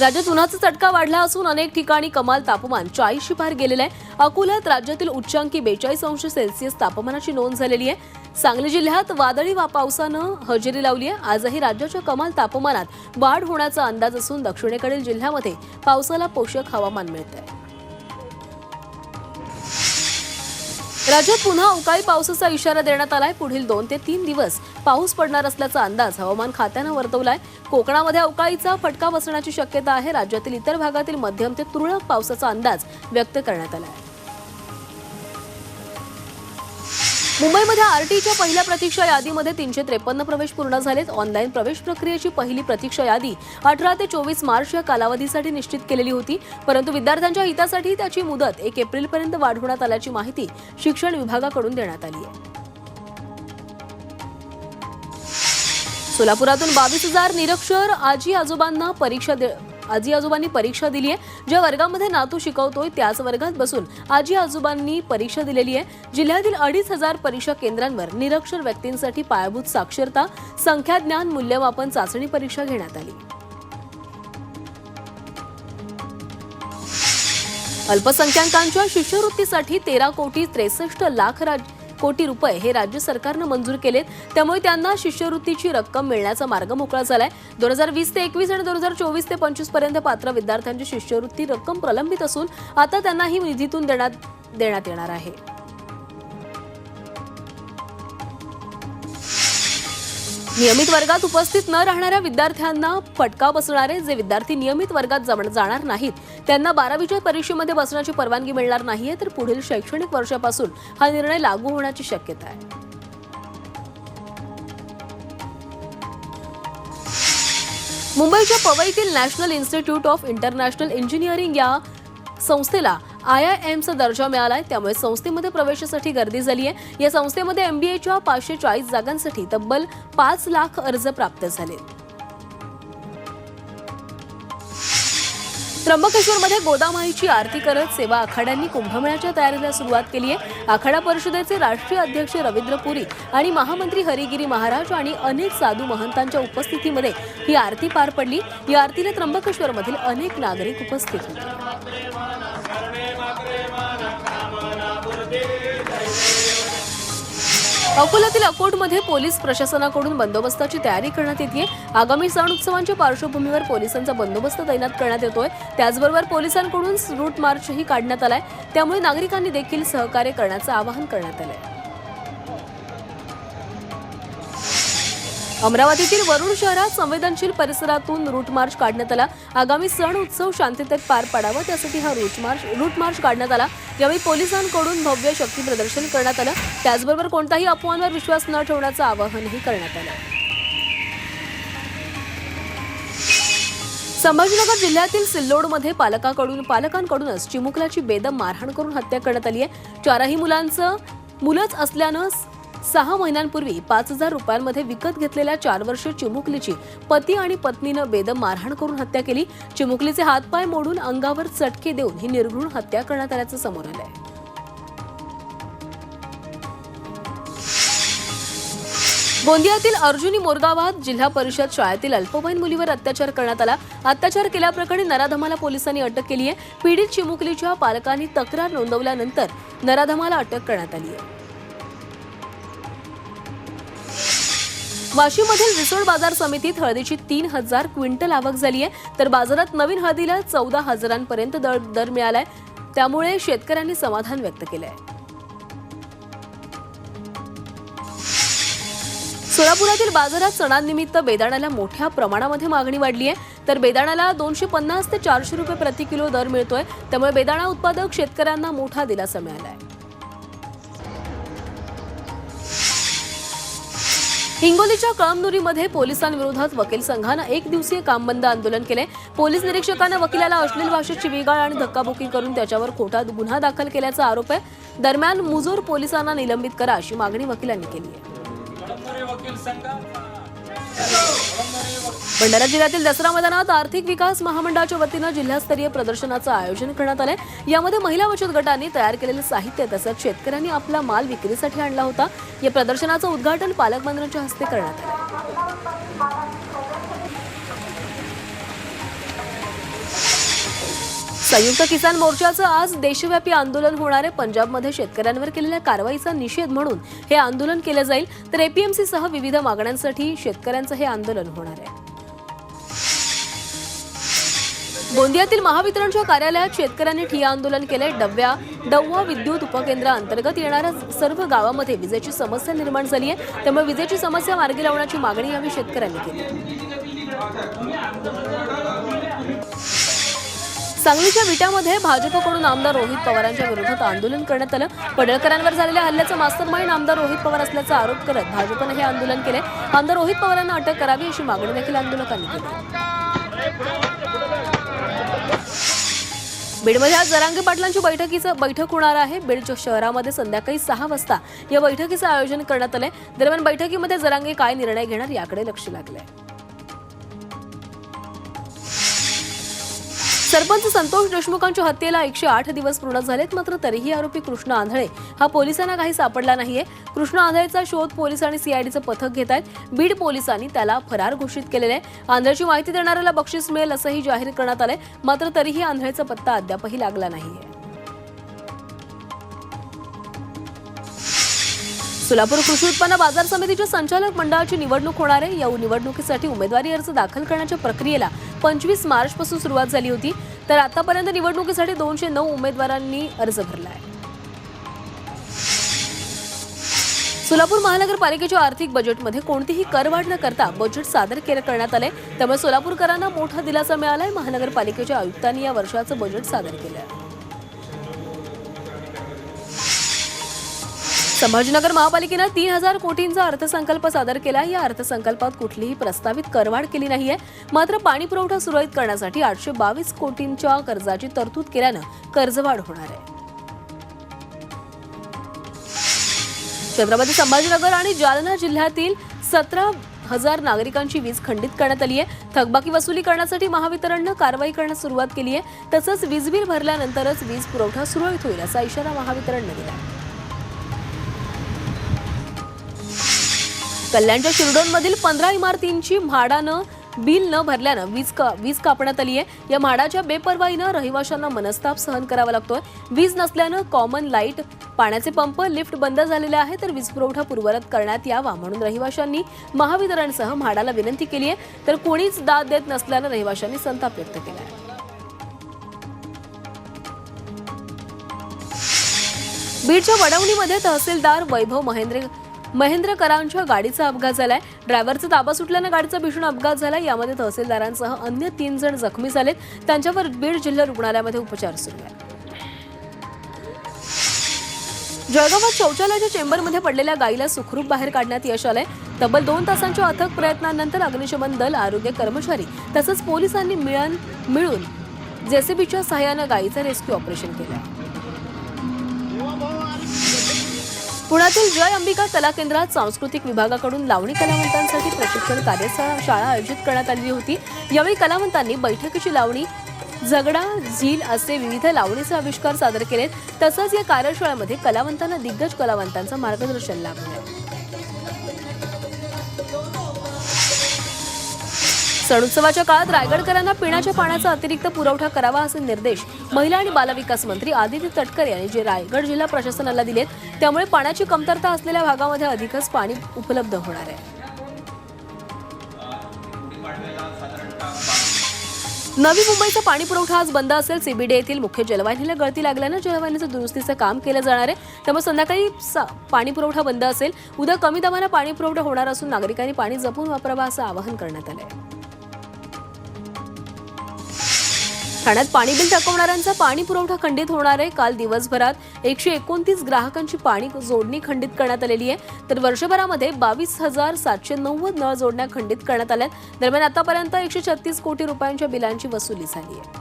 राज्यात उन्हाचा चटका वाढला असून अनेक ठिकाणी कमाल तापमान चाळीसशी पार गेलेलं आहे. अकोल्यात राज्यातील उच्चांकी बेचाळीस अंश सेल्सिअस तापमानाची नोंद झालेली आहे. सांगली जिल्ह्यात वादळी वा पावसानं हजेरी लावली आहे. आजही राज्याच्या कमाल तापमानात वाढ होण्याचा अंदाज असून दक्षिणेकडील जिल्ह्यामध्ये पावसाला पोषक हवामान मिळत आहे राज्यात पुन्हा अवकाळी पावसाचा इशारा देण्यात आलाय. पुढील दोन ते तीन दिवस पाऊस पडणार असल्याचा अंदाज हवामान खात्यानं वर्तवलाय. कोकणामध्ये अवकाळीचा फटका बसण्याची शक्यता आहे. राज्यातील इतर भागातील मध्यम ते तुरळक पावसाचा अंदाज व्यक्त करण्यात आला आहे मुंबईमध्ये आरटीच्या पहिल्या प्रतीक्षा यादीमध्ये तीनशे त्रेपन्न प्रवेश पूर्ण झालेत. ऑनलाईन प्रवेश प्रक्रियेची पहिली प्रतीक्षा यादी अठरा ते चोवीस मार्च या कालावधीसाठी निश्चित केलेली होती. परंतु विद्यार्थ्यांच्या हितासाठी त्याची मुदत एक एप्रिलपर्यंत वाढवण्यात आल्याची माहिती शिक्षण विभागाकडून देण्यात आली आहे. सोलापुरातून बावीस हजार निरक्षर आजी आजोबांना परीक्षा दे- आजी आजोबांनी परीक्षा दिली आहे. ज्या वर्गामध्ये नातू शिकवतोय त्याच वर्गात बसून आजी आजोबांनी परीक्षा दिलेली आहे. जिल्ह्यातील अडीच हजार परीक्षा केंद्रांवर निरक्षर व्यक्तींसाठी पायाभूत साक्षरता संख्याज्ञान मूल्यमापन चाचणी परीक्षा घेण्यात आली. अल्पसंख्याकांच्या शिष्यवृत्तीसाठी तेरा कोटी त्रेसष्ट लाख राज्य कोटी रुपये हे राज्य सरकारनं मंजूर केलेत. त्यामुळे त्यांना शिष्यवृत्तीची रक्कम मिळण्याचा मार्ग मोकळा झालाय. दोन हजार वीस ते एकवीस आणि दोन हजार चोवीस ते पंचवीसपर्यंत पात्र विद्यार्थ्यांची शिष्यवृत्ती रक्कम प्रलंबित असून आता त्यांना ही निधीतून देण्यात देण्यात येणार आहे. नियमित वर्गात उपस्थित न राहणाऱ्या विद्यार्थ्यांना फटका बसणारे जे विद्यार्थी नियमित वर्गात जाणार नाहीत. त्यांना बारावीच्या परीक्षेमध्ये बसण्याची परवानगी मिळणार नाहीये तर पुढील शैक्षणिक वर्षापासून हा निर्णय लागू होण्याची शक्यता आहे. मुंबईच्या पवईतील national institute of international engineering या संस्थेला आय आय एमचा दर्जा मिळाला आहे त्यामुळे संस्थेमध्ये प्रवेशासाठी गर्दी झाली आहे या संस्थेमध्ये एमबीएच्या पाचशे चाळीस जागांसाठी तब्बल पाच लाख अर्ज प्राप्त झाले त्र्यंबकेश्वरमध्ये गोदामाईची आरती करत सेवा आखाड्यांनी कुंभमेळ्याच्या तयारीला सुरुवात केली आहे. आखाडा परिषदेचे राष्ट्रीय अध्यक्ष रवींद्र पुरी आणि महामंत्री हरिगिरी महाराज आणि अनेक साधू महंतांच्या उपस्थितीमध्ये ही आरती पार पडली. या आरतीला त्र्यंबकेश्वरमधील अनेक नागरिक उपस्थित होते. अकोल्यातील अकोटमध्ये पोलीस प्रशासनाकडून बंदोबस्ताची तयारी करण्यात येते आगामी सण उत्सवांच्या पार्श्वभूमीवर पोलिसांचा बंदोबस्त तैनात करण्यात येतोय. त्याचबरोबर पोलिसांकडून रूट मार्चही काढण्यात आलाय. त्यामुळे नागरिकांनी देखील सहकार्य करण्याचं आवाहन करण्यात आलंय. अमरावतीतील वरुण शहरात संवेदनशील परिसरातून रूट मार्च काढण्यात आला. आगामी सण उत्सव शांततेत पार पाडावा त्यासाठी हा रूट मार्च रूट मार्च काढण्यात आला. यावेळी पोलिसांकडून भव्य शक्ती प्रदर्शन करण्यात आलं. त्याचबरोबर कोणताही अफवांवर विश्वास न ठेवण्याचं आवाहनही करण्यात आलं. संभाजीनगर जिल्ह्यातील सिल्लोडमध्ये पालकाकडून पालकांकडूनच चिमुकल्याची बेदम मारहाण करून हत्या करण्यात आली आहे. चारही मुलांचं मुलंच असल्यानं सहा महिन्यांपूर्वी पाच हजार रुपयांमध्ये विकत घेतलेल्या चार वर्ष चिमुकलीची पती आणि पत्नीनं बेदम मारहाण करून हत्या केली. चिमुकलीचे हातपाय मोडून अंगावर चटके देऊन ही निर्घृण हत्या करण्यात आल्याचं समोर आलंय. गोंदियातील अर्जुनी मोरगावात जिल्हा परिषद शाळेतील अल्पवयीन मुलीवर अत्याचार करण्यात आला. अत्याचार केल्याप्रकरणी नराधमाला पोलिसांनी अटक केली आहे पीडित चिमुकलीच्या पालकांनी तक्रार नोंदवल्यानंतर नराधमाला अटक करण्यात आली आहे वाशीमधील रिसोड बाजार समितीत हळदीची तीन हजार क्विंटल आवक झाली आहे तर बाजारात नवीन हळदीला चौदा हजारांपर्यंत दर दर मिळालाय. त्यामुळे शेतकऱ्यांनी समाधान व्यक्त केलंय. सोलापुरातील बाजारात सणांनिमित्त बेदाण्याला मोठ्या प्रमाणामध्ये मागणी वाढली आहे तर बेदाण्याला दोनशे पन्नास ते चारशे रुपये प्रति किलो दर मिळतोय. त्यामुळे बेदाणा उत्पादक शेतकऱ्यांना मोठा दिलासा मिळाला आहे हिंगोलीच्या कळमनुरीमध्ये पोलिसांविरोधात वकील संघानं एक दिवसीय काम बंद आंदोलन केले. पोलीस निरीक्षकानं वकिलाला अश्लील भाषेत विगाळ आणि धक्काबुक्की करून त्याच्यावर खोटा गुन्हा दाखल केल्याचा आरोप आहे. दरम्यान मुजोर पोलिसांना निलंबित करा अशी मागणी वकिलांनी केली आहे. भंडारा जिल्ह्यातील दसरा मैदानात आर्थिक विकास महामंडळाच्या वतीनं जिल्हास्तरीय प्रदर्शनाचं आयोजन करण्यात आलंय. यामध्ये महिला बचत गटांनी तयार केलेलं साहित्य तसंच शेतकऱ्यांनी आपला माल विक्रीसाठी आणला होता. या प्रदर्शनाचं उद्घाटन पालकमंत्र्यांच्या हस्ते करण्यात आलं. संयुक्त किसान मोर्चाचं आज देशव्यापी आंदोलन होणार आहे. पंजाबमध्ये शेतकऱ्यांवर केलेल्या कारवाईचा निषेध म्हणून हे आंदोलन केलं जाईल. तर एपीएमसी सह विविध मागण्यांसाठी शेतकऱ्यांचं हे आंदोलन होणार आहे. गोंदियातील महावितरणच्या कार्यालयात शेतकऱ्यांनी ठिया आंदोलन केलंय. डव्या डव्वा विद्युत उपकेंद्राअंतर्गत येणाऱ्या सर्व गावामध्ये विजेची समस्या निर्माण झाली आहे. त्यामुळे विजेची समस्या मार्गी लावण्याची मागणी यावेळी शेतकऱ्यांनी केली. सांगलीच्या विट्यामध्ये भाजपकडून आमदार रोहित पवारांच्या विरोधात आंदोलन करण्यात आलं. पडळकरांवर झालेल्या हल्ल्याचा मास्टरमाइंड आमदार रोहित पवार असल्याचा आरोप करत भाजपनं हे आंदोलन केले. आमदार रोहित पवारांना अटक करावी अशी मागणी देखील आंदोलकांनी केली. बीडमध्ये आज जरांगे पाटलांची बैठकीचं बैठक होणार आहे. बीड शहरामध्ये संध्याकाळी सहा वाजता या बैठकीचं आयोजन करण्यात आलंय. दरम्यान बैठकीमध्ये जरांगे काय निर्णय घेणार याकडे लक्ष लागलंय. सरपंच संतोष देशमुखांच्या हत्येला एकशे आठ दिवस पूर्ण झालेत मात्र तरीही आरोपी कृष्ण आंधळे. हा पोलिसांना काही सापडला नाहीये. कृष्ण आंधळेचा शोध पोलीस आणि सीआयडीचं पथक घेत आहेत. बीड पोलिसांनी त्याला फरार घोषित केलेलं आहे. आंधळेची माहिती देणाऱ्याला बक्षीस मिळेल असंही जाहीर करण्यात आलंय. मात्र तरीही आंधळेचा पत्ता अद्यापही लागला नाहीये. सोलापूर कृषी उत्पन्न बाजार समितीच्या संचालक मंडळाची निवडणूक होणार आहे. या निवडणुकीसाठी उमेदवारी अर्ज दाखल करण्याच्या प्रक्रियेला पंचवीस मार्च पासून सुरुवात झाली होती. तर आतापर्यंत निवडणुकीसाठी दोनशे नऊ उमेदवारांनी अर्ज भरला आहे. सोलापूर महानगरपालिकेच्या आर्थिक बजेटमध्ये कोणतीही करवाढ न करता बजेट सादर केलं करण्यात आले त्यामुळे सोलापूरकरांना मोठा दिलासा मिळालाय. महानगरपालिकेच्या आयुक्तांनी या वर्षाचं बजेट सादर केलं संभाजीनगर महापालिकेनं तीन हजार कोटींचा अर्थसंकल्प सादर केला. या अर्थसंकल्पात कुठलीही प्रस्तावित करवाढ केली नाहीये. मात्र पाणी पुरवठा सुरळीत करण्यासाठी आठशे बावीस कोटींच्या कर्जाची तरतूद केल्यानं कर्जवाढ होणार आहे. छत्रपती संभाजीनगर आणि जालना जिल्ह्यातील सतरा हजार नागरिकांची वीज खंडित करण्यात आली आहे थकबाकी वसुली करण्यासाठी महावितरणनं कारवाई करण्यास सुरुवात केली आहे तसंच वीज बिल भरल्यानंतरच वीज पुरवठा सुरळीत होईल असा इशारा महावितरणनं दिला आहे कल्याणच्या शिरडोनमधील पंधरा इमारतींची म्हाडानं बिल न भरल्यानं वीज का वीज कापण्यात आली आहे. या म्हाडाच्या बेपर्वाईनं रहिवाशांना मनस्ताप सहन करावा लागतोय. वीज नसल्यानं कॉमन लाइट पाण्याचे पंप लिफ्ट बंद झालेले आहे तर वीज पुरवठा पूर्वरत करण्यात यावा म्हणून रहिवाशांनी महावितरणसह म्हाडाला विनंती केली आहे. तर कोणीच दाद देत नसल्यानं रहिवाशांनी संताप व्यक्त केला आहे. बीडच्या वडवणीमध्ये तहसीलदार वैभव महेंद्र महेंद्र करांच्या गाडीचा अपघात झालाय. ड्रायव्हरचा ताबा सुटल्यानं गाडीचा भीषण अपघात झाला यामध्ये तहसीलदारांसह अन्य तीन जण जखमी झालेत. त्यांच्यावर बीड जिल्हा रुग्णालयामध्ये उपचार सुरू आहेत. जळगावात शौचालयाच्या चेंबरमध्ये पडलेल्या गायीला सुखरूप बाहेर काढण्यात यश आलंय. तब्बल दोन तासांच्या अथक प्रयत्नांनंतर अग्निशमन दल आरोग्य कर्मचारी तसंच पोलिसांनी मिळून मिळून जेसीबीच्या सहाय्यानं गायीचं रेस्क्यू ऑपरेशन केलं. पुण्यातील जय अंबिका कला केंद्रात सांस्कृतिक विभागाकडून लावणी कलावंतांसाठी प्रशिक्षण कार्यशाळा आयोजित करण्यात आलेली होती. यावेळी कलावंतांनी बैठकीची लावणी झगडा झील असे विविध लावणीचे आविष्कार सादर केलेत. तसंच या कार्यशाळेमध्ये कलावंतांना दिग्गज कलावंतांचं मार्गदर्शन लाभलं. सण उत्सवाच्या काळात रायगडकरांना पिण्याच्या पाण्याचा अतिरिक्त पुरवठा करावा असे निर्देश महिला आणि बालविकास मंत्री आदित्य तटकर यांनी जे रायगड जिल्हा प्रशासनाला दिलेत त्यामुळे पाण्याची कमतरता असलेल्या भागामध्ये अधिकच पाणी उपलब्ध होणार आहे. नवी मुंबईचा पाणी पुरवठा आज बंद असेल सीबीडी येथील मुख्य जलवाहिनीला गळती लागल्यानं जलवाहिनीचं दुरुस्तीचं काम केलं जाणार आहे. त्यामुळे संध्याकाळी पाणी पुरवठा बंद असेल. उद्या कमी दाबानं पाणी पुरवठा होणार असून नागरिकांनी पाणी जपून वापरावं असं आवाहन करण्यात आलं आहे ठाण्यात पाणी बिल थकवणाऱ्यांचा पाणी पुरवठा खंडित होणार आहे. काल दिवसभरात एकशे एकोणतीस ग्राहकांची पाणी जोडणी खंडित करण्यात आलेली आहे. तर वर्षभरामध्ये बावीस हजार सातशे नव्वद नळ जोडण्या खंडित करण्यात आल्या दरम्यान आतापर्यंत एकशे छत्तीस कोटी रुपयांच्या बिलांची वसुली झाली आहे.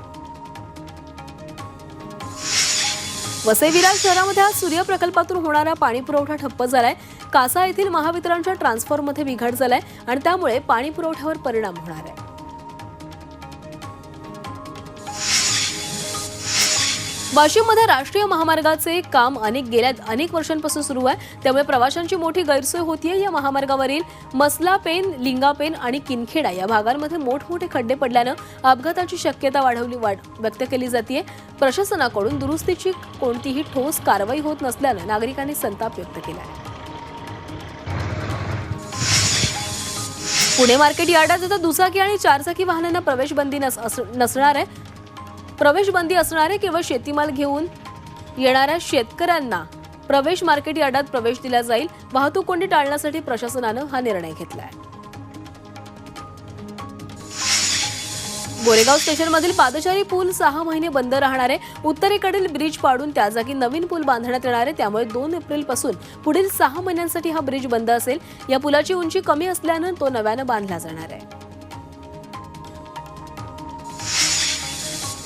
वसईविरार शहरामध्ये आज सूर्य प्रकल्पातून होणारा पाणी पुरवठा ठप्प झालाय. कासा येथील महावितरणच्या ट्रान्सफॉर्ममध्ये बिघाड झालाय आणि त्यामुळे पाणी पुरवठ्यावर परिणाम होणार आहे. वाशिममध्ये राष्ट्रीय महामार्गाचे काम अनेक गेल्या अनेक वर्षांपासून सुरू आहे. त्यामुळे प्रवाशांची मोठी गैरसोय होतीये या महामार्गावरील मसलापेन लिंगापेन आणि किनखेडा या भागांमध्ये मोठमोठे खड्डे पडल्यानं अपघाताची शक्यता वाढवली वाढ व्यक्त केली जाते प्रशासनाकडून दुरुस्तीची कोणतीही ठोस कारवाई होत नसल्यानं नागरिकांनी संताप व्यक्त केला आहे पुणे मार्केट यार्डात आता दुचाकी आणि चारचाकी वाहनांना प्रवेश बंदी नस अस- नसणार आहे. प्रवेश बंदी असणारे केवळ शेतीमाल घेऊन येणाऱ्या शेतकऱ्यांना प्रवेश मार्केट यार्डात प्रवेश दिला जाईल. वाहतूक कोंडी टाळण्यासाठी प्रशासनानं हा निर्णय घेतलाय. गोरेगाव स्टेशनमधील पादचारी पूल सहा महिने बंद राहणारे उत्तरेकडील ब्रिज पाडून त्या जागी नवीन पूल बांधण्यात येणार आहे त्यामुळे दोन एप्रिलपासून पुढील सहा महिन्यांसाठी हा ब्रिज बंद असेल. या पुलाची उंची कमी असल्यानं तो नव्यानं बांधला जाणार आहे.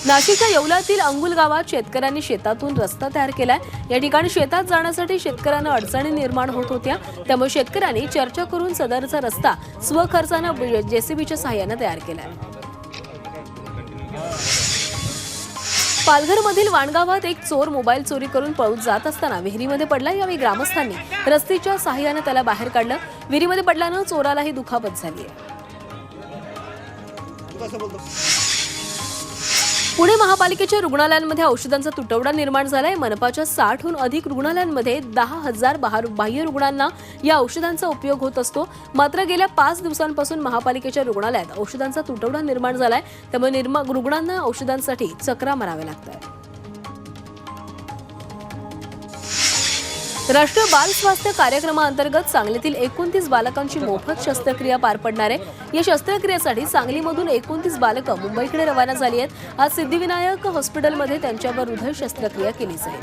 नाशिकच्या येवल्यातील अंगुल गावात शेतकऱ्यांनी शेतातून रस्ता तयार केलाय. या ठिकाणी शेतात जाण्यासाठी शेतकऱ्यांना अडचणी निर्माण होत होत्या. त्यामुळे शेतकऱ्यांनी चर्चा करून सदरचा रस्ता स्वखर्चानं जेसीबीच्या सहाय्यानं तयार केलाय. पालघरमधील वाणगावात एक चोर मोबाईल चोरी करून पळून जात असताना विहिरीमध्ये पडला. यावेळी ग्रामस्थांनी रस्तीच्या सहाय्यानं त्याला बाहेर काढलं. विहिरीमध्ये पडल्यानं चोरालाही दुखापत झाली आहे. पुणे महापालिकेच्या रुग्णालयांमध्ये औषधांचा तुटवडा निर्माण झालाय. मनपाच्या साठहून अधिक रुग्णालयांमध्ये दहा हजार बाहेर- बाह्य रुग्णांना या औषधांचा उपयोग होत असतो. मात्र गेल्या पाच दिवसांपासून महापालिकेच्या रुग्णालयात औषधांचा तुटवडा निर्माण झालाय. त्यामुळे निर्मा रुग्णांना औषधांसाठी चक्रा माराव्या लागतात राष्ट्रीय बाल स्वास्थ्य कार्यक्रमाअंतर्गत सांगलीतील एकोणतीस बालकांची मोफत शस्त्रक्रिया पार पडणार आहे. या शस्त्रक्रियेसाठी सांगलीमधून एकोणतीस बालकं मुंबईकडे रवाना झाली आहेत. आज सिद्धिविनायक हॉस्पिटलमध्ये त्यांच्यावर हृदय शस्त्रक्रिया केली जाईल.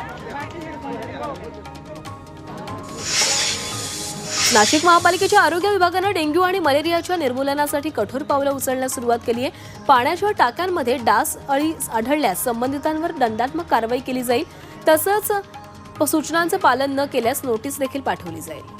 नाशिक महापालिकेच्या आरोग्य विभागानं डेंग्यू आणि मलेरियाच्या निर्मूलनासाठी कठोर पावलं उचलण्यास सुरुवात केली आहे. पाण्याच्या टाक्यांमध्ये डास अळी आढळल्यास संबंधितांवर दंडात्मक कारवाई केली जाईल. तसंच व सूचनांचं पालन न केल्यास नोटीस देखील पाठवली जाईल.